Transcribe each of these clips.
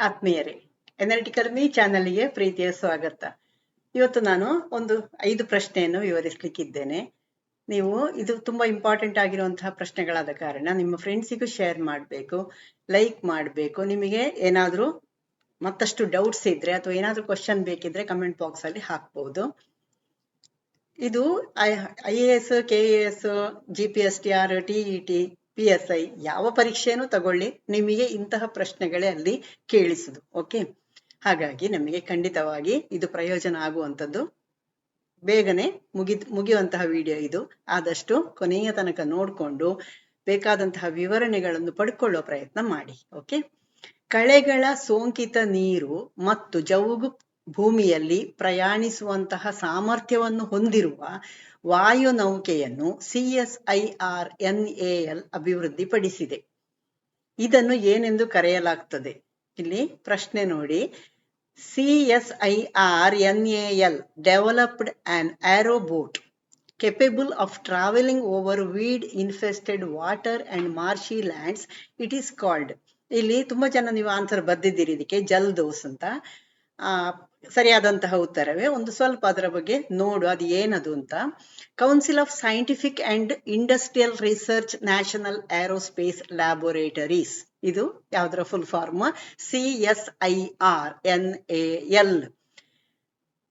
ಆತ್ಮೀಯರೇ ಮೀ ಚಾನಲ್ಗೆ ಪ್ರೀತಿಯ ಸ್ವಾಗತ. ಇವತ್ತು ನಾನು ಒಂದು ಐದು ಪ್ರಶ್ನೆಯನ್ನು ವಿವರಿಸಲಿಕ್ಕಿದ್ದೇನೆ. ನೀವು ಇದು ತುಂಬಾ ಇಂಪಾರ್ಟೆಂಟ್ ಆಗಿರುವಂತಹ ಪ್ರಶ್ನೆಗಳಾದ ಕಾರಣ ನಿಮ್ಮ ಫ್ರೆಂಡ್ಸಿಗೂ ಶೇರ್ ಮಾಡಬೇಕು ಲೈಕ್ ಮಾಡಬೇಕು. ನಿಮಗೆ ಏನಾದರೂ ಮತ್ತಷ್ಟು ಡೌಟ್ಸ್ ಇದ್ರೆ ಅಥವಾ ಏನಾದರೂ ಕ್ವಶನ್ ಬೇಕಿದ್ರೆ ಕಮೆಂಟ್ ಬಾಕ್ಸ್ ಅಲ್ಲಿ ಹಾಕ್ಬಹುದು ಇದು I A S K S G P S T R T P S I ಯಾವ ಪರೀಕ್ಷೆಯನ್ನು ತಗೊಳ್ಳಿ, ನಿಮಗೆ ಇಂತಹ ಪ್ರಶ್ನೆಗಳೇ ಅಲ್ಲಿ ಕೇಳಿಸುದು ಓಕೆ ಹಾಗಾಗಿ ನಮಗೆ ಖಂಡಿತವಾಗಿ ಇದು ಪ್ರಯೋಜನ ಆಗುವಂಥದ್ದು ಬೇಗನೆ ಮುಗಿದ್, ಮುಗಿಯುವಂತಹ ವಿಡಿಯೋ ಇದು. ಆದಷ್ಟು ಕೊನೆಯ ತನಕ ನೋಡಿಕೊಂಡು ಬೇಕಾದಂತಹ ವಿವರಣೆಗಳನ್ನು ಪಡ್ಕೊಳ್ಳೋ ಪ್ರಯತ್ನ ಮಾಡಿ ಓಕೆ ಕಳೆಗಳ ಸೋಂಕಿತ ನೀರು ಮತ್ತು ಜವುಗು ಭೂಮಿಯಲ್ಲಿ ಪ್ರಯಾಣಿಸುವಂತಹ ಸಾಮರ್ಥ್ಯವನ್ನು ಹೊಂದಿರುವ ವಾಯು ನೌಕೆಯನ್ನು ಸಿಎಸ್ಐಆರ್ ಎನ್ಎಎಲ್ ಅಭಿವೃದ್ಧಿಪಡಿಸಿದೆ. ಇದನ್ನು ಏನೆಂದು ಕರೆಯಲಾಗ್ತದೆ? ಇಲ್ಲಿ ಪ್ರಶ್ನೆ ನೋಡಿ. CSIR NAL developed on a robot capable of traveling over weed infested water and marshy lands. It is called. ಇಲ್ಲಿ ತುಂಬಾ ಜನ ನೀವು ಆನ್ಸರ್ ಬರ್ದಿದ್ದೀರಿ. ಇದಕ್ಕೆ ಜಲ್ ದೋಸ್ ಅಂತ. ಆ ಸರಿಯಾದಂತಹ ಉತ್ತರವೇ. ಒಂದು ಸ್ವಲ್ಪ ಅದರ ಬಗ್ಗೆ ನೋಡು, ಅದು ಏನದು ಅಂತ. Council of Scientific and Industrial Research National Aerospace Laboratories ಇದು ಯಾವ್ದರ full form C S I R N A L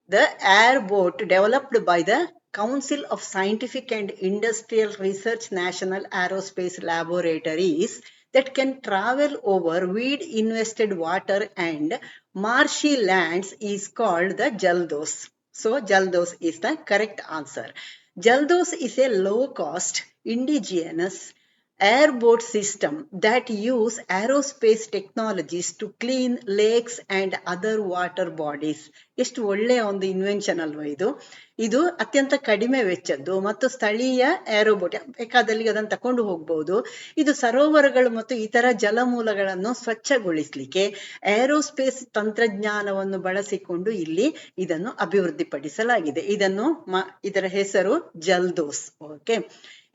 the air boat developed by the Council of Scientific and Industrial Research National Aerospace Laboratories that can travel over weed invested water and marshy lands is called the Jaldos. So, Jaldos is the correct answer. Jaldos is a low cost, indigenous airboat system that use aerospace technologies to clean lakes and other water bodies ಎಷ್ಟು ಒಳ್ಳೆಯ ಒಂದು invention ಅಲ್ವಾ ಇದು? ಇದು ಅತ್ಯಂತ ಕಡಿಮೆ ವೆಚ್ಚದ್ದು ಮತ್ತು ಸ್ಥಳೀಯ ಏರೋಬೋಟ್ ಬೇಕಾದಲ್ಲಿ ಅದನ್ನು ತಕೊಂಡು ಹೋಗ್ಬೋದು. ಇದು ಸರೋವರಗಳು ಮತ್ತು ಇತರ ಜಲಮೂಲಗಳನ್ನು ಸ್ವಚ್ಛಗೊಳಿಸಲಿಕ್ಕೆ ಏರೋಸ್ಪೇಸ್ ತಂತ್ರಜ್ಞಾನವನ್ನು ಬಳಸಿಕೊಂಡು ಇಲ್ಲಿ ಇದನ್ನು ಅಭಿವೃದ್ಧಿಪಡಿಸಲಾಗಿದೆ. ಇದನ್ನು ಇದರ ಹೆಸರು ಜಲ್ದೋಸ್. ಓಕೆ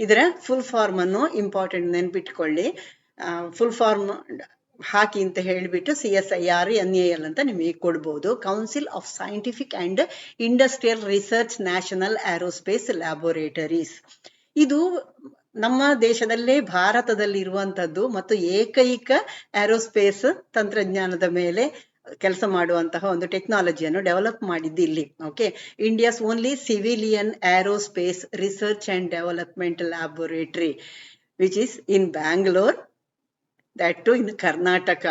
ಇದರ ಫುಲ್ ಫಾರ್ಮ್ ಅನ್ನು ಇಂಪಾರ್ಟೆಂಟ್ ನೆನ್ಪಿಟ್ಕೊಳ್ಳಿ. ಫುಲ್ ಫಾರ್ಮ್ ಹಾಕಿ ಅಂತ ಹೇಳಿಬಿಟ್ಟು C S I R N A L ಅಂತ ನಿಮಗೆ ಕೊಡ್ಬೋದು. Council of Scientific and Industrial Research National Aerospace Laboratories ಇದು ನಮ್ಮ ದೇಶದಲ್ಲೇ ಭಾರತದಲ್ಲಿ ಇರುವಂತದ್ದು ಮತ್ತು ಏಕೈಕ ಏರೋಸ್ಪೇಸ್ ತಂತ್ರಜ್ಞಾನದ ಮೇಲೆ ಕೆಲಸ ಮಾಡುವಂತಹ ಒಂದು ಟೆಕ್ನಾಲಜಿಯನ್ನು ಡೆವಲಪ್ ಮಾಡಿದ್ದು ಇಲ್ಲಿ. Okay India's only civilian aerospace research and development laboratory which is in Bangalore that too in Karnataka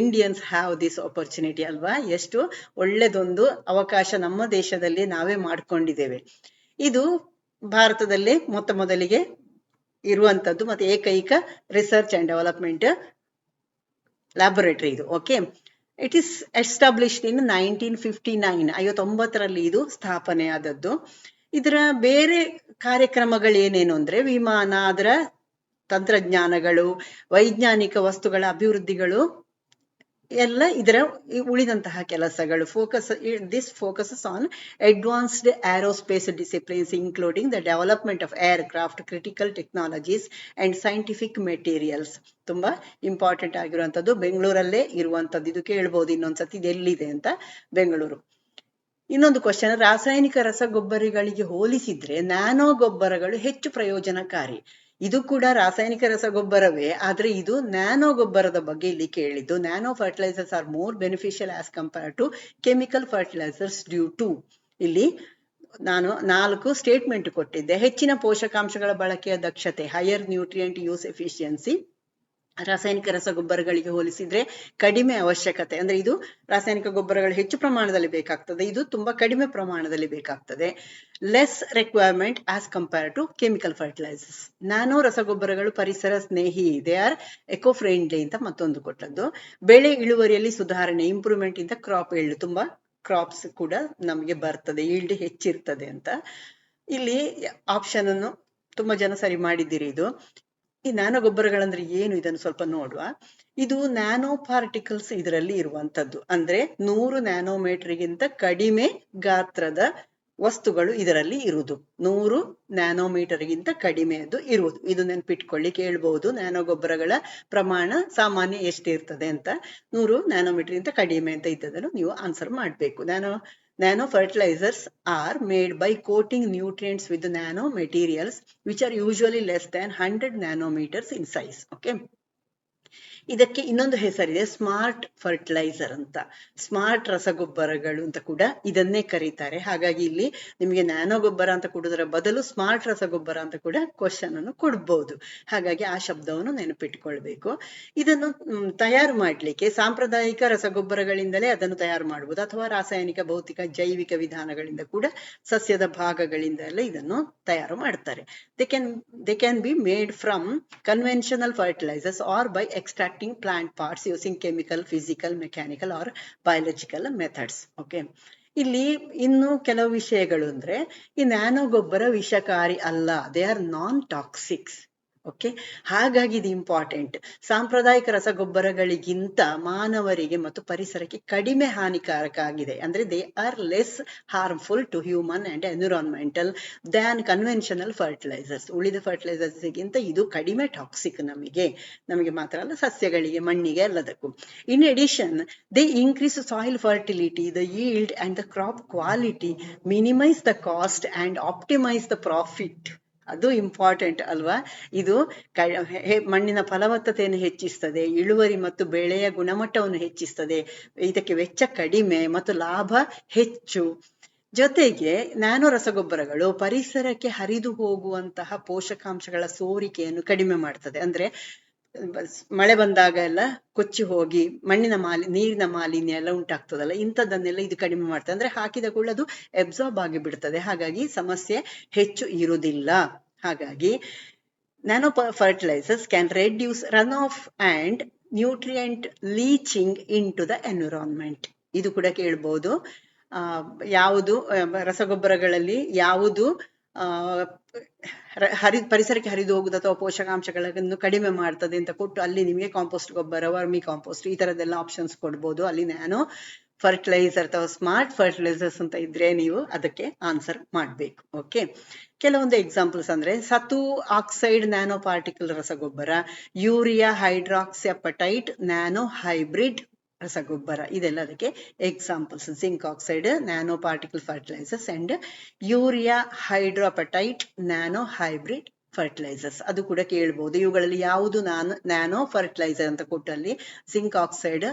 Indians have this opportunity ಅಲ್ವಾ? ಎಷ್ಟು ಒಳ್ಳೆದೊಂದು ಅವಕಾಶ ನಮ್ಮ ದೇಶದಲ್ಲಿ ನಾವೇ ಮಾಡ್ಕೊಂಡಿದ್ದೇವೆ. ಇದು ಭಾರತದಲ್ಲಿ ಮೊತ್ತ ಮೊದಲಿಗೆ ಇರುವಂತದ್ದು ಮತ್ತೆ ಏಕೈಕ ರಿಸರ್ಚ್ ಅಂಡ್ ಡೆವಲಪ್ಮೆಂಟ್ ಲ್ಯಾಬೊರೇಟರಿ ಇದು okay it is established in nineteen fifty nine ಐವತ್ತೊಂಬತ್ತರಲ್ಲಿ ಇದು ಸ್ಥಾಪನೆ ಆದದ್ದು ಇದರ ಬೇರೆ ಕಾರ್ಯಕ್ರಮಗಳು ಏನೇನು ಅಂದ್ರೆ ವಿಮಾನ, ಅದರ ತಂತ್ರಜ್ಞಾನಗಳು, ವೈಜ್ಞಾನಿಕ ವಸ್ತುಗಳ ಅಭಿವೃದ್ಧಿಗಳು, ಎಲ್ಲ ಇದರ ಉಳಿದಂತಹ ಕೆಲಸಗಳು. Focus this focuses on advanced aerospace disciplines including the development of aircraft critical technologies and scientific materials ತುಂಬಾ ಇಂಪಾರ್ಟೆಂಟ್ ಆಗಿರುವಂತದ್ದು ಬೆಂಗಳೂರಲ್ಲೇ ಇರುವಂತದ್ದು ಇದು ಕೇಳ್ಬೋದು ಇನ್ನೊಂದ್ಸತಿ ಇದು ಎಲ್ಲಿದೆ ಅಂತ ಬೆಂಗಳೂರು. ಇನ್ನೊಂದು ಕ್ವಶನ್ ರಾಸಾಯನಿಕ ರಸಗೊಬ್ಬರಗಳಿಗೆ ಹೋಲಿಸಿದ್ರೆ ನ್ಯಾನೋ ಗೊಬ್ಬರಗಳು ಹೆಚ್ಚು ಪ್ರಯೋಜನಕಾರಿ. ಇದು ಕೂಡ ರಾಸಾಯನಿಕ ರಸಗೊಬ್ಬರವೇ, ಆದ್ರೆ ಇದು ನ್ಯಾನೋ ಗೊಬ್ಬರದ ಬಗ್ಗೆ ಇಲ್ಲಿ ಕೇಳಿದ್ದು. Nano fertilisers are more beneficial as compare to chemical fertilisers due to ಇಲ್ಲಿ ನಾನು ನಾಲ್ಕು ಸ್ಟೇಟ್ಮೆಂಟ್ ಕೊಟ್ಟಿದ್ದೆ. ಹೆಚ್ಚಿನ ಪೋಷಕಾಂಶಗಳ ಬಳಕೆಯ ದಕ್ಷತೆ ಹೈಯರ್ ನ್ಯೂಟ್ರಿಯೆಂಟ್ ಯೂಸ್ ಎಫಿಷಿಯನ್ಸಿ ರಾಸಾಯನಿಕ ರಸಗೊಬ್ಬರಗಳಿಗೆ ಹೋಲಿಸಿದ್ರೆ ಕಡಿಮೆ ಅವಶ್ಯಕತೆ. ಅಂದ್ರೆ ಇದು ರಾಸಾಯನಿಕ ಗೊಬ್ಬರಗಳು ಹೆಚ್ಚು ಪ್ರಮಾಣದಲ್ಲಿ ಬೇಕಾಗ್ತದೆ, ಇದು ತುಂಬಾ ಕಡಿಮೆ ಪ್ರಮಾಣದಲ್ಲಿ ಬೇಕಾಗ್ತದೆ. Less requirement as compare to chemical fertilisers ನಾನು ರಸಗೊಬ್ಬರಗಳು ಪರಿಸರ ಸ್ನೇಹಿ ದೇ ಆರ್ ಎಕೋ ಫ್ರೆಂಡ್ಲಿ ಅಂತ ಮತ್ತೊಂದು ಕೊಟ್ಟದ್ದು. ಬೆಳೆ ಇಳುವರಿಯಲ್ಲಿ ಸುಧಾರಣೆ ಇಂಪ್ರೂವ್ಮೆಂಟ್ ಇಂದ ಕ್ರಾಪ್ ಏಳು, ತುಂಬಾ ಕ್ರಾಪ್ಸ್ ಕೂಡ ನಮಗೆ ಬರ್ತದೆ ಈಲ್ಡ್ ಹೆಚ್ಚಿರ್ತದೆ ಅಂತ. ಇಲ್ಲಿ ಆಪ್ಷನ್ ಅನ್ನು ತುಂಬಾ ಜನ ಸರಿ ಮಾಡಿದ್ದೀರಿ ಇದು. ಈ ನ್ಯಾನೋ ಗೊಬ್ಬರಗಳಂದ್ರೆ ಏನು? ಇದನ್ನು ಸ್ವಲ್ಪ ನೋಡುವ. ಇದು ನ್ಯಾನೋ ಪಾರ್ಟಿಕಲ್ಸ್ ಇದರಲ್ಲಿ ಇರುವಂತದ್ದು ಅಂದ್ರೆ ನೂರು ನ್ಯಾನೋಮೀಟರ್ಗಿಂತ ಕಡಿಮೆ ಗಾತ್ರದ ವಸ್ತುಗಳು ಇದರಲ್ಲಿ ಇರುವುದು. ನೂರು ನ್ಯಾನೋಮೀಟರ್ಗಿಂತ ಕಡಿಮೆಯದು ಇರುವುದು. ಇದು ನೆನ್ಪಿಟ್ಕೊಳ್ಳಿ ಕೇಳ್ಬಹುದು ನ್ಯಾನೋ ಗೊಬ್ಬರಗಳ ಪ್ರಮಾಣ ಸಾಮಾನ್ಯ ಎಷ್ಟಿರ್ತದೆ ಅಂತ. ನೂರು ನ್ಯಾನೋಮೀಟರ್ಗಿಂತ ಕಡಿಮೆ ಅಂತ ಇದ್ದದನ್ನು ನೀವು ಆನ್ಸರ್ ಮಾಡಬೇಕು. Nano nano fertilisers are made by coating nutrients with nano materials which are usually less than hundred nanometres in size okay ಇದಕ್ಕೆ ಇನ್ನೊಂದು ಹೆಸರಿದೆ ಸ್ಮಾರ್ಟ್ ಫರ್ಟಿಲೈಸರ್ ಅಂತ. ಸ್ಮಾರ್ಟ್ ರಸಗೊಬ್ಬರಗಳು ಅಂತ ಕೂಡ ಇದನ್ನೇ ಕರೀತಾರೆ. ಹಾಗಾಗಿ ಇಲ್ಲಿ ನಿಮಗೆ ನ್ಯಾನೋ ಗೊಬ್ಬರ ಅಂತ ಕೊಡೋದರ ಬದಲು ಸ್ಮಾರ್ಟ್ ರಸಗೊಬ್ಬರ ಅಂತ ಕೂಡ ಕ್ವಶನ್ ಅನ್ನು ಕೊಡ್ಬೋದು. ಹಾಗಾಗಿ ಆ ಶಬ್ದವನ್ನು ನೆನಪಿಟ್ಕೊಳ್ಬೇಕು. ಇದನ್ನು ತಯಾರು ಮಾಡಲಿಕ್ಕೆ ಸಾಂಪ್ರದಾಯಿಕ ರಸಗೊಬ್ಬರಗಳಿಂದಲೇ ಅದನ್ನು ತಯಾರು ಮಾಡಬಹುದು ಅಥವಾ ರಾಸಾಯನಿಕ, ಭೌತಿಕ, ಜೈವಿಕ ವಿಧಾನಗಳಿಂದ ಕೂಡ ಸಸ್ಯದ ಭಾಗಗಳಿಂದಲೇ ಇದನ್ನು ತಯಾರು ಮಾಡ್ತಾರೆ. They can they can be made from conventional fertilisers or by extracting plant parts using chemical physical mechanical or biological methods okay ಇಲ್ಲಿ ಇನ್ನು ಕೆಲವು ವಿಷಯಗಳು ಅಂದ್ರೆ ಈ ನ್ಯಾನೋ ಗೊಬ್ಬರ ವಿಷಕಾರಿ ಅಲ್ಲ. They are non toxics okay ಹಾಗಾಗಿ ಇದು ಇಂಪಾರ್ಟೆಂಟ್ ಸಾಂಪ್ರದಾಯಿಕ ರಸಗೊಬ್ಬರಗಳಿಗಿಂತ ಮಾನವರಿಗೆ ಮತ್ತು ಪರಿಸರಕ್ಕೆ ಕಡಿಮೆ ಹಾನಿಕಾರಕ ಆಗಿದೆ. ಅಂದ್ರೆ they are less harmful to human and environmental than conventional fertilisers ಉಳಿದ ಫರ್ಟಿಲೈಸರ್ಸ್ಗಿಂತ ಇದು ಕಡಿಮೆ ಟಾಕ್ಸಿಕ್ ನಮಗೆ. ನಮಗೆ ಮಾತ್ರ ಅಲ್ಲ, ಸಸ್ಯಗಳಿಗೆ, ಮಣ್ಣಿಗೆ ಎಲ್ಲದಕ್ಕೂ. In addition they increase soil fertility the yield and the crop quality minimise the cost and optimise the profit ಅದು ಇಂಪಾರ್ಟೆಂಟ್ ಅಲ್ವಾ? ಇದು ಮಣ್ಣಿನ ಫಲವತ್ತತೆಯನ್ನು ಹೆಚ್ಚಿಸ್ತದೆ, ಇಳುವರಿ ಮತ್ತು ಬೆಳೆಯ ಗುಣಮಟ್ಟವನ್ನು ಹೆಚ್ಚಿಸ್ತದೆ, ಇದಕ್ಕೆ ವೆಚ್ಚ ಕಡಿಮೆ ಮತ್ತು ಲಾಭ ಹೆಚ್ಚು. ಜೊತೆಗೆ ನ್ಯಾನೋ ರಸಗೊಬ್ಬರಗಳು ಪರಿಸರಕ್ಕೆ ಹರಿದು ಹೋಗುವಂತಹ ಪೋಷಕಾಂಶಗಳ ಸೋರಿಕೆಯನ್ನು ಕಡಿಮೆ ಮಾಡ್ತದೆ. ಅಂದ್ರೆ ಮಳೆ ಬಂದಾಗ ಎಲ್ಲ ಕೊಚ್ಚಿ ಹೋಗಿ ಮಣ್ಣಿನ ಮಾಲಿ, ನೀರಿನ ಮಾಲಿನ್ಯ ಎಲ್ಲ ಉಂಟಾಗ್ತದಲ್ಲ, ಇಂಥದ್ದನ್ನೆಲ್ಲ ಇದು ಕಡಿಮೆ ಮಾಡ್ತದೆ. ಅಂದ್ರೆ ಹಾಕಿದ ಕೂಡ ಅದು ಎಬ್ಸಾರ್ಬ್ ಆಗಿ ಬಿಡ್ತದೆ. ಹಾಗಾಗಿ ಸಮಸ್ಯೆ ಹೆಚ್ಚು ಇರುವುದಿಲ್ಲ. ಹಾಗಾಗಿ nano fertilisers can reduce run off and nutrient leaching into the environment ಇದು ಕೂಡ ಕೇಳ್ಬೋದು. ಯಾವುದು ರಸಗೊಬ್ಬರಗಳಲ್ಲಿ ಯಾವುದು ಹರಿ ಪರಿಸರಕ್ಕೆ ಹರಿದು ಹೋಗುದು ಅಥವಾ ಪೋಷಕಾಂಶಗಳನ್ನು ಕಡಿಮೆ ಮಾಡ್ತದೆ ಅಂತ ಕೊಟ್ಟು ಅಲ್ಲಿ ನಿಮಗೆ ಕಾಂಪೋಸ್ಟ್ ಗೊಬ್ಬರ, ವರ್ಮಿ ಕಾಂಪೋಸ್ಟ್ ಈ ತರದೆಲ್ಲ ಆಪ್ಷನ್ಸ್ ಕೊಡ್ಬೋದು. ಅಲ್ಲಿ ನಾನು ಫರ್ಟಿಲೈಸರ್ ಅಥವಾ ಸ್ಮಾರ್ಟ್ ಫರ್ಟಿಲೈಸರ್ಸ್ ಅಂತ ಇದ್ರೆ ನೀವು ಅದಕ್ಕೆ ಆನ್ಸರ್ ಮಾಡ್ಬೇಕು. ಓಕೆ ಕೆಲವೊಂದು ಎಕ್ಸಾಂಪಲ್ಸ್ ಅಂದ್ರೆ ಸತು ಆಕ್ಸೈಡ್ ನ್ಯಾನೋ ಪಾರ್ಟಿಕಲ್ ರಸಗೊಬ್ಬರ ಯೂರಿಯಾ ಹೈಡ್ರಾಕ್ಸಿಯಪಟೈಟ್ ನ್ಯಾನೋ ಹೈಬ್ರಿಡ್ ರಸಗೊಬ್ಬರ ಇದೆಲ್ಲ ಅದಕ್ಕೆ examples zinc oxide nano particle fertilisers and urea hydroapatite nano hybrid fertilisers ಅದು ಕೂಡ ಕೇಳ್ಬೋದು. ಇವುಗಳಲ್ಲಿ ಯಾವುದು ನಾನು ನ್ಯಾನೋ ಫರ್ಟಿಲೈಸರ್ ಅಂತ ಕೊಟ್ಟಲ್ಲಿ ಜಿಂಕ್ ಆಕ್ಸೈಡ್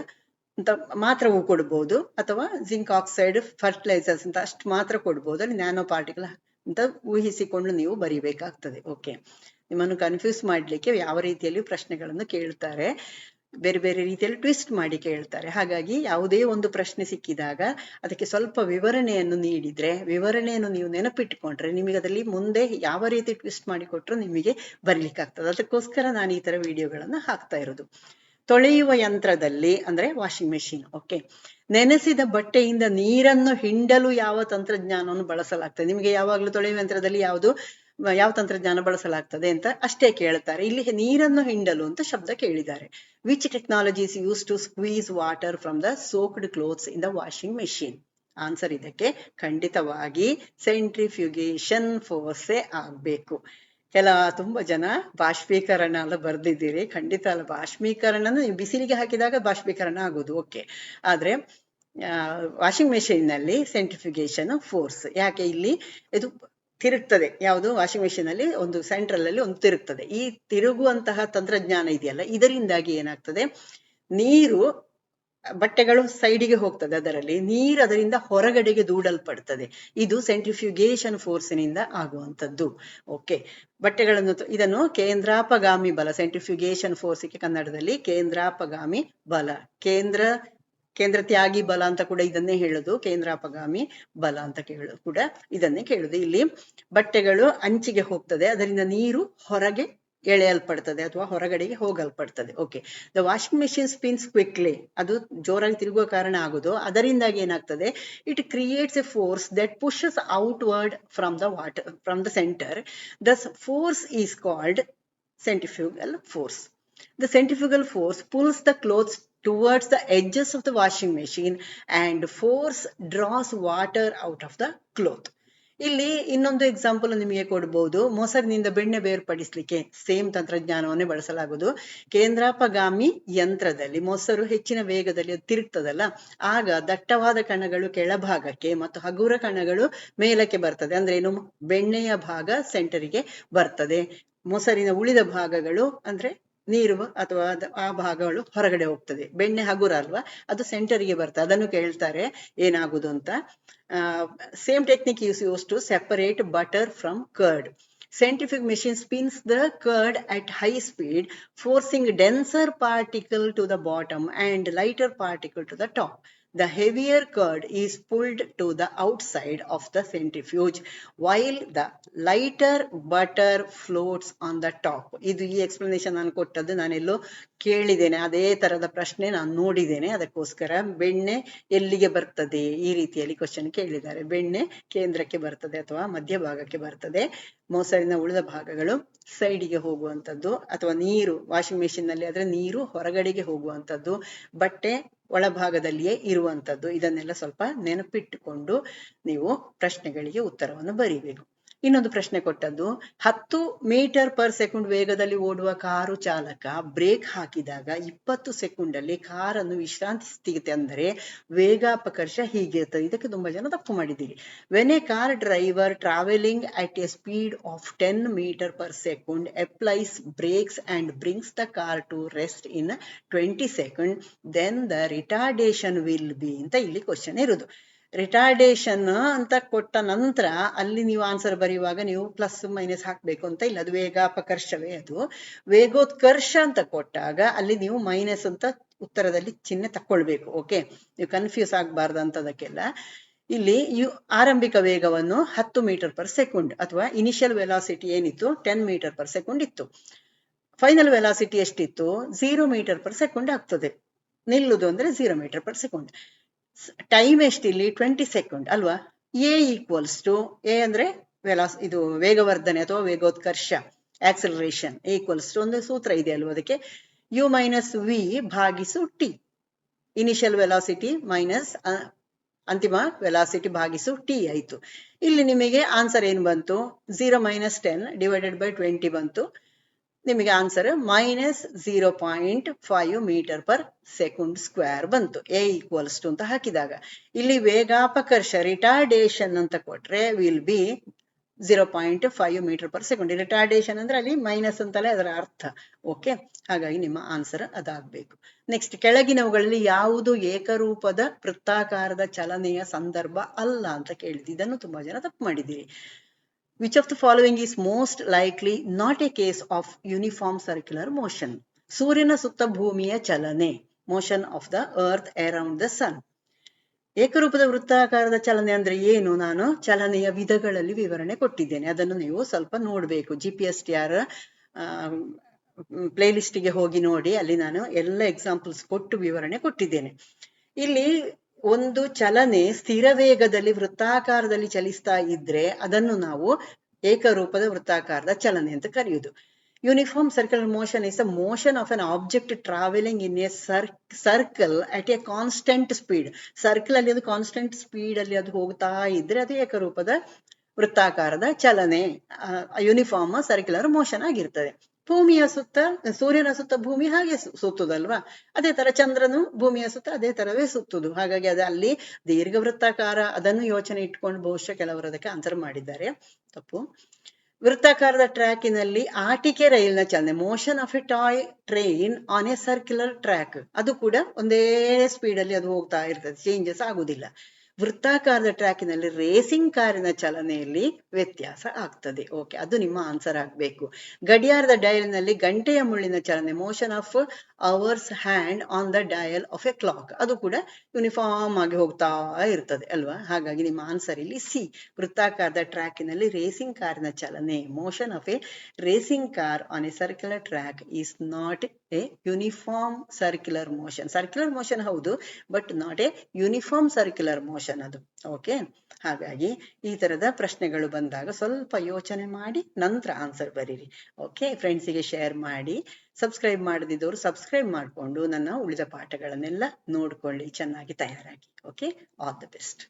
ಅಂತ ಮಾತ್ರವೂ ಕೊಡ್ಬೋದು ಅಥವಾ ಜಿಂಕ್ ಆಕ್ಸೈಡ್ ಫರ್ಟಿಲೈಸರ್ಸ್ ಅಂತ ಅಷ್ಟು ಮಾತ್ರ ಕೊಡ್ಬೋದು. ಅಲ್ಲಿ ನ್ಯಾನೋ ಪಾರ್ಟಿಕಲ್ ಅಂತ ಊಹಿಸಿಕೊಂಡು ನೀವು ಬರಿಬೇಕಾಗ್ತದೆ. ಓಕೆ ನಿಮ್ಮನ್ನು ಕನ್ಫ್ಯೂಸ್ ಮಾಡ್ಲಿಕ್ಕೆ ಯಾವ ರೀತಿಯಲ್ಲಿ ಪ್ರಶ್ನೆಗಳನ್ನು ಕೇಳ್ತಾರೆ. ಬೇರೆ ಬೇರೆ ರೀತಿಯಲ್ಲಿ ಟ್ವಿಸ್ಟ್ ಮಾಡಿ ಕೇಳ್ತಾರೆ. ಹಾಗಾಗಿ ಯಾವುದೇ ಒಂದು ಪ್ರಶ್ನೆ ಸಿಕ್ಕಿದಾಗ ಅದಕ್ಕೆ ಸ್ವಲ್ಪ ವಿವರಣೆಯನ್ನು ನೀಡಿದ್ರೆ, ವಿವರಣೆಯನ್ನು ನೀವು ನೆನಪಿಟ್ಟುಕೊಂಡ್ರೆ ನಿಮಗೆ ಅದರಲ್ಲಿ ಮುಂದೆ ಯಾವ ರೀತಿ ಟ್ವಿಸ್ಟ್ ಮಾಡಿ ಕೊಟ್ಟರು ನಿಮಗೆ ಬರ್ಲಿಕ್ಕಾಗ್ತದೆ. ಅದಕ್ಕೋಸ್ಕರ ನಾನು ಈ ತರ ವಿಡಿಯೋಗಳನ್ನು ಹಾಕ್ತಾ ಇರೋದು. ತೊಳೆಯುವ ಯಂತ್ರದಲ್ಲಿ ಅಂದ್ರೆ ವಾಷಿಂಗ್ ಮೆಷಿನ್ ಓಕೆ ನೆನೆಸಿದ ಬಟ್ಟೆಯಿಂದ ನೀರನ್ನು ಹಿಂಡಲು ಯಾವ ತಂತ್ರಜ್ಞಾನವನ್ನು ಬಳಸಲಾಗ್ತದೆ? ನಿಮಗೆ ಯಾವಾಗಲೂ ತೊಳೆಯುವ ಯಂತ್ರದಲ್ಲಿ ಯಾವುದು? ಯಾವ ತಂತ್ರಜ್ಞಾನ ಬಳಸಲಾಗ್ತದೆ ಅಂತ ಅಷ್ಟೇ ಕೇಳುತ್ತಾರೆ. ಇಲ್ಲಿ ನೀರನ್ನು ಹಿಂಡಲು ಅಂತ ಶಬ್ದ ಕೇಳಿದ್ದಾರೆ. Which technologies use to squeeze water from the soaked clothes in the washing machine answer ಇದಕ್ಕೆ ಖಂಡಿತವಾಗಿ ಸೆಂಟ್ರಿಫ್ಯುಗೇಷನ್ ಫೋರ್ಸೇ ಆಗ್ಬೇಕು. ಕೆಲ ತುಂಬಾ ಜನ ಬಾಷ್ಪೀಕರಣ ಎಲ್ಲ ಬರ್ದಿದ್ದೀರಿ. ಖಂಡಿತ ಅಲ್ಲ ಬಾಷ್ಪೀಕರಣ ಬಿಸಿಲಿಗೆ ಹಾಕಿದಾಗ ಬಾಷ್ಪೀಕರಣ ಆಗೋದು, ಓಕೆ. ಆದ್ರೆ ವಾಷಿಂಗ್ ಮೆಷಿನ್ನಲ್ಲಿ ಸೆಂಟ್ರಿಫಿಗೇಷನ್ ಫೋರ್ಸ್ ಯಾಕೆ ಇಲ್ಲಿ? ಇದು ತಿರುಗ್ತದೆ. ಯಾವುದು? ವಾಷಿಂಗ್ ಮೆಷಿನ್ ಅಲ್ಲಿ ಒಂದು ಸೆಂಟ್ರಲ್ ಅಲ್ಲಿ ಒಂದು ತಿರುಗ್ತದೆ. ಈ ತಿರುಗುವಂತಹ ತಂತ್ರಜ್ಞಾನ ಇದೆಯಲ್ಲ, ಇದರಿಂದಾಗಿ ಏನಾಗ್ತದೆ? ನೀರು ಬಟ್ಟೆಗಳು ಸೈಡಿಗೆ ಹೋಗ್ತದೆ ಅದರಲ್ಲಿ. ನೀರು ಅದರಿಂದ ಹೊರಗಡೆಗೆ ದೂಡಲ್ಪಡ್ತದೆ. ಇದು ಸೆಂಟ್ರಿಫ್ಯುಗೇಷನ್ ಫೋರ್ಸಿನಿಂದ ಆಗುವಂತದ್ದು ಓಕೆ. ಬಟ್ಟೆಗಳನ್ನು ಇದನ್ನು ಕೇಂದ್ರಾಪಗಾಮಿ ಬಲ, ಸೆಂಟ್ರಿಫ್ಯುಗೇಷನ್ ಫೋರ್ಸಿಗೆ ಕನ್ನಡದಲ್ಲಿ ಕೇಂದ್ರಾಪಗಾಮಿ ಬಲ, ಕೇಂದ್ರ ಕೇಂದ್ರ ತ್ಯಾಗಿ ಬಲ ಅಂತ ಕೂಡ ಇದನ್ನೇ ಹೇಳುದು, ಕೇಂದ್ರಾಪಗಾಮಿ ಬಲ ಅಂತ ಕೇಳುದು ಕೂಡ ಇದನ್ನೇ ಕೇಳುದು. ಇಲ್ಲಿ ಬಟ್ಟೆಗಳು ಅಂಚಿಗೆ ಹೋಗ್ತದೆ, ಅದರಿಂದ ನೀರು ಹೊರಗೆ ಎಳೆಯಲ್ಪಡ್ತದೆ ಅಥವಾ ಹೊರಗಡೆಗೆ ಹೋಗಲ್ಪಡ್ತದೆ. Okay the washing machine spins quickly ಅದು ಜೋರಾಗಿ ತಿರುಗುವ ಕಾರಣ ಆಗುದು. ಅದರಿಂದಾಗಿ ಏನಾಗ್ತದೆ? It creates a force that pushes outward from the water from the centre the force is called centrifugal force the centrifugal force pulls the clothes towards the edges of the washing machine and force draws water out of the cloth. ಇಲ್ಲಿ ಇನ್ನೊಂದು example ನಿಮಗೆ ಕೊಡ್ಬೋದು. ಮೊಸರಿನಿಂದ ಬೆಣ್ಣೆ ಬೇರ್ಪಡಿಸಲಿಕ್ಕೆ same ತಂತ್ರಜ್ಞಾನವನ್ನೇ ಬಳಸಲಾಗುವುದು. ಕೇಂದ್ರಾಪಗಾಮಿ ಯಂತ್ರದಲ್ಲಿ ಮೊಸರು ಹೆಚ್ಚಿನ ವೇಗದಲ್ಲಿ ತಿರುಗ್ತದಲ್ಲ, ಆಗ ದಟ್ಟವಾದ ಕಣಗಳು ಕೆಳಭಾಗಕ್ಕೆ ಮತ್ತು ಹಗುರ ಕಣಗಳು ಮೇಲಕ್ಕೆ ಬರ್ತದೆ. ಅಂದ್ರೆ ಏನು? ಬೆಣ್ಣೆಯ ಭಾಗ ಸೆಂಟರಿಗೆ ಬರ್ತದೆ. ಮೊಸರಿನ ಉಳಿದ ಭಾಗಗಳು ಅಂದ್ರೆ ನೀರು ಅಥವಾ ಆ ಭಾಗಗಳು ಹೊರಗಡೆ ಹೋಗ್ತದೆ. ಬೆಣ್ಣೆ ಹಗುರ ಅಲ್ವಾ? ಅದು ಸೆಂಟರಿಗೆ ಬರ್ತದೆ. ಅದನ್ನು ಕೇಳ್ತಾರೆ, ಏನಾಗುದು ಅಂತ. Same technique use use to separate butter from curd scientific machine spins the curd at high speed forcing denser particle to the bottom and lighter particle to the top. The heavier curd is pulled to the outside of the centrifuge, while the lighter butter floats on the top. ಇದು ಈ explanation ನಾನು ಕೊಟ್ಟದ್ದು ನಾನೆಲ್ಲೋ ಕೇಳಿದ್ದೇನೆ. ಅದೇ ತರದ ಪ್ರಶ್ನೆ ನಾನು ನೋಡಿದ್ದೇನೆ. ಅದಕ್ಕೋಸ್ಕರ ಬೆಣ್ಣೆ ಎಲ್ಲಿಗೆ ಬರ್ತದೆ? ಈ ರೀತಿಯಲ್ಲಿ ಕ್ವಶನ್ ಕೇಳಿದ್ದಾರೆ. ಬೆಣ್ಣೆ ಕೇಂದ್ರಕ್ಕೆ ಬರ್ತದೆ ಅಥವಾ ಮಧ್ಯಭಾಗಕ್ಕೆ ಬರ್ತದೆ? ಮೊಸರಿನ ಉಳಿದ ಭಾಗಗಳು ಸೈಡಿಗೆ ಹೋಗುವಂತದ್ದು ಅಥವಾ ನೀರು ವಾಷಿಂಗ್ ಮೆಷಿನ್ನಲ್ಲಿ ಆದ್ರೆ ನೀರು ಹೊರಗಡೆಗೆ ಹೋಗುವಂತದ್ದು ಬಟ್ಟೆ ಒಳಭಾಗದಲ್ಲಿಯೇ ಇರುವಂತದ್ದು ಇದನ್ನೆಲ್ಲ ಸ್ವಲ್ಪ ನೆನಪಿಟ್ಟುಕೊಂಡು ನೀವು ಪ್ರಶ್ನೆಗಳಿಗೆ ಉತ್ತರವನ್ನು ಬರೀಬೇಕು. ಇನ್ನೊಂದು ಪ್ರಶ್ನೆ ಕೊಟ್ಟದ್ದು, ಹತ್ತು ಮೀಟರ್ ಪರ್ ಸೆಕೆಂಡ್ ವೇಗದಲ್ಲಿ ಓಡುವ ಕಾರು ಚಾಲಕ ಬ್ರೇಕ್ ಹಾಕಿದಾಗ ಇಪ್ಪತ್ತು ಸೆಕೆಂಡ್ ಅಲ್ಲಿ ಕಾರನ್ನು ವಿಶ್ರಾಂತಿ ಸ್ಥಿತಿ ಅಂದರೆ ವೇಗಾಪಕರ್ಷ ಹೀಗಿರ್ತದೆ ಇದಕ್ಕೆ ತುಂಬಾ ಜನ ತಪ್ಪು ಮಾಡಿದ್ದೀರಿ. When a car driver travelling at a speed of ten metre per second applies brakes and brings the car to rest in twenty second then the retardation will be ಅಂತ ಇಲ್ಲಿ ಕ್ವಶನ್ ಇರುದು ರಿಟಾರ್ಡೇಷನ್ ಅಂತ ಕೊಟ್ಟ ನಂತರ ಅಲ್ಲಿ ನೀವು answer ಬರೆಯುವಾಗ ನೀವು ಪ್ಲಸ್ ಮೈನಸ್ ಹಾಕ್ಬೇಕು ಅಂತ ಇಲ್ಲ, ಅದು ವೇಗಾಪಕರ್ಷವೇ ಅದು. ವೇಗೋತ್ಕರ್ಷ ಅಂತ ಕೊಟ್ಟಾಗ ಅಲ್ಲಿ ನೀವು ಮೈನಸ್ ಅಂತ ಉತ್ತರದಲ್ಲಿ ಚಿಹ್ನೆ ತಕ್ಕೊಳ್ಬೇಕು ಓಕೆ ನೀವು ಕನ್ಫ್ಯೂಸ್ ಆಗಬಾರ್ದು ಅಂತದಕ್ಕೆಲ್ಲ. ಇಲ್ಲಿ ಯು, ಆರಂಭಿಕ ವೇಗವನ್ನು ಹತ್ತು ಮೀಟರ್ ಪರ್ ಸೆಕೆಂಡ್ ಅಥವಾ ಇನಿಷಿಯಲ್ ವೆಲಾಸಿಟಿ ಏನಿತ್ತು? ಟೆನ್ ಮೀಟರ್ ಪರ್ ಸೆಕೆಂಡ್ ಇತ್ತು. ಫೈನಲ್ ವೆಲಾಸಿಟಿ ಎಷ್ಟಿತ್ತು? ಝೀರೋ ಮೀಟರ್ ಪರ್ ಸೆಕೆಂಡ್ ಆಗ್ತದೆ. ನಿಲ್ಲುದು ಅಂದ್ರೆ zero metre per second time ಎಷ್ಟಿಲ್ಲಿ? Twenty second ಅಲ್ವಾ? ಎ ಈಕ್ವಲ್ಸ್ ಟು ಎ ಅಂದ್ರೆ ವೆಲಾಸ್ ಇದು ವೇಗವರ್ಧನೆ ಅಥವಾ ವೇಗೋತ್ಕರ್ಷ ಆಕ್ಸಲರೇಷನ್ ಈಕ್ವಲ್ಸ್ ಟು ಒಂದು ಸೂತ್ರ ಇದೆ ಅಲ್ವಾ ಅದಕ್ಕೆ? ಯು ಮೈನಸ್ ವಿ ಭಾಗಿಸು ಟಿ ಇನಿಷಿಯಲ್ ವೆಲಾಸಿಟಿ ಮೈನಸ್ ಅಂತಿಮ ವೆಲಾಸಿಟಿ ಭಾಗಿಸು ಟಿ ಆಯ್ತು. ಇಲ್ಲಿ ನಿಮಗೆ ಆನ್ಸರ್ ಏನು ಬಂತು? Zero minus ten divided by twenty ಬಂತು. ನಿಮಗೆ answer minus zero point five metre per second square ಬಂತು. ಎ ಈಕ್ವಲ್ಸ್ ಟು ಅಂತ ಹಾಕಿದಾಗ. ಇಲ್ಲಿ ವೇಗಾಪಕರ್ಷ ರಿಟಾರ್ಡೇಷನ್ ಅಂತ ಕೊಟ್ರೆ will be zero point five metre per second retardation ಅಂದ್ರೆ ಅಲ್ಲಿ ಮೈನಸ್ ಅಂತಲೇ ಅದರ ಅರ್ಥ. ಓಕೆ ಹಾಗಾಗಿ ನಿಮ್ಮ ಆನ್ಸರ್ ಅದಾಗಬೇಕು. ನೆಕ್ಸ್ಟ್ ಕೆಳಗಿನವುಗಳಲ್ಲಿ ಯಾವುದು ಏಕರೂಪದ ವೃತ್ತಾಕಾರದ ಚಲನೆಯ ಸಂದರ್ಭ ಅಲ್ಲ ಅಂತ ಕೇಳಿದ್ದು ಇದನ್ನು ತುಂಬಾ ಜನ ತಪ್ಪು ಮಾಡಿದ್ದೀರಿ. Which of the following is most likely not a case of uniform circular motion? ಸೂರ್ಯನ ಸುತ್ತ ಭೂಮಿಯ ಚಲನೆ motion of the earth around the sun ಏಕರೂಪದ ವೃತ್ತಾಕಾರದ ಚಲನೆ ಅಂದ್ರೆ ಏನು ನಾನು ಚಲನೆಯ ವಿಧಗಳಲ್ಲಿ ವಿವರಣೆ ಕೊಟ್ಟಿದ್ದೇನೆ ಅದನ್ನು ನೀವು ಸ್ವಲ್ಪ ನೋಡ್ಬೇಕು G P S T R ಪ್ಲೇಲಿಸ್ಟಿಗೆ ಹೋಗಿ ನೋಡಿ ಅಲ್ಲಿ ನಾನು ಎಲ್ಲ ಎಕ್ಸಾಂಪಲ್ಸ್ ಕೊಟ್ಟು ವಿವರಣೆ ಕೊಟ್ಟಿದ್ದೇನೆ ಇಲ್ಲಿ ಒಂದು ಚಲನೆ ಸ್ಥಿರ ವೇಗದಲ್ಲಿ ವೃತ್ತಾಕಾರದಲ್ಲಿ ಚಲಿಸ್ತಾ ಇದ್ರೆ ಅದನ್ನು ನಾವು ಏಕರೂಪದ ವೃತ್ತಾಕಾರದ ಚಲನೆ ಅಂತ ಕರೆಯುವುದು uniform circle motion is a motion of an object travelling in a circle at a constant speed circle ಅಲ್ಲಿ ಅದು ಕಾನ್ಸ್ಟೆಂಟ್ ಸ್ಪೀಡ್ ಅಲ್ಲಿ ಅದು ಹೋಗ್ತಾ ಇದ್ರೆ ಅದು ಏಕರೂಪದ ವೃತ್ತಾಕಾರದ ಚಲನೆ ಯೂನಿಫಾರ್ಮ್ ಸರ್ಕ್ಯುಲರ್ ಮೋಷನ್ ಆಗಿರ್ತದೆ. ಭೂಮಿಯ ಸುತ್ತ, ಸೂರ್ಯನ ಸುತ್ತ ಭೂಮಿ ಹಾಗೆ ಸುತ್ತುದಲ್ವಾ? ಅದೇ ತರ ಚಂದ್ರನು ಭೂಮಿಯ ಸುತ್ತ ಅದೇ ತರವೇ ಸುತ್ತುದು. ಹಾಗಾಗಿ ಅದು ಅಲ್ಲಿ ದೀರ್ಘ ವೃತ್ತಾಕಾರ ಅದನ್ನು ಯೋಚನೆ ಇಟ್ಕೊಂಡು ಬಹುಶಃ ಕೆಲವರು ಅದಕ್ಕೆ ಆನ್ಸರ್ ಮಾಡಿದ್ದಾರೆ. ತಪ್ಪು. ವೃತ್ತಾಕಾರದ ಟ್ರ್ಯಾಕಿನಲ್ಲಿ ಆಟಿಕೆ ರೈಲ್ನ ಚಲನೆ motion of a toy train on a circular track ಅದು ಕೂಡ ಒಂದೇ ಸ್ಪೀಡ್ ಅಲ್ಲಿ ಅದು ಹೋಗ್ತಾ ಇರ್ತದೆ. ಚೇಂಜಸ್ ಆಗುದಿಲ್ಲ. ವೃತ್ತಾಕಾರದ ಟ್ರ್ಯಾಕಿನಲ್ಲಿ ರೇಸಿಂಗ್ ಕಾರಿನ ಚಲನೆಯಲ್ಲಿ ವ್ಯತ್ಯಾಸ ಆಗ್ತದೆ. ಓಕೆ ಅದು ನಿಮ್ಮ ಆನ್ಸರ್ ಆಗ್ಬೇಕು. ಗಡಿಯಾರದ ಡಯಲ್ನಲ್ಲಿ ಗಂಟೆಯ ಮುಳ್ಳಿನ ಚಲನೆ motion of hours hand on the dial of a clock ಅದು ಕೂಡ ಯೂನಿಫಾರ್ಮ್ ಆಗಿ ಹೋಗ್ತಾ ಇರ್ತದೆ, ಅಲ್ವಾ? ಹಾಗಾಗಿ ನಿಮ್ಮ ಆನ್ಸರ್ ಇಲ್ಲಿ ಸಿ ವೃತ್ತಾಕಾರದ ಟ್ರ್ಯಾಕಿನಲ್ಲಿ ರೇಸಿಂಗ್ ಕಾರಿನ ಚಲನೆ. Motion of a racing car on a circular track is not a uniform circular motion circular motion ಹೌದು but not a uniform circular motion ಅದು. ಓಕೆ ಹಾಗಾಗಿ ಈ ತರದ ಪ್ರಶ್ನೆಗಳು ಬಂದಾಗ ಸ್ವಲ್ಪ ಯೋಚನೆ ಮಾಡಿ, ನಂತರ ಆನ್ಸರ್ ಬರೀರಿ. ಓಕೆ ಫ್ರೆಂಡ್ಸಿಗೆ ಶೇರ್ ಮಾಡಿ. ಸಬ್ಸ್ಕ್ರೈಬ್ ಮಾಡದಿದ್ದವರು ಸಬ್ಸ್ಕ್ರೈಬ್ ಮಾಡಿಕೊಂಡು ನನ್ನ ಉಳಿದ ಪಾಠಗಳನ್ನೆಲ್ಲ ನೋಡ್ಕೊಳ್ಳಿ ಚೆನ್ನಾಗಿ ತಯಾರಾಗಿ ಓಕೆ ಆಲ್ ದ ಬೆಸ್ಟ್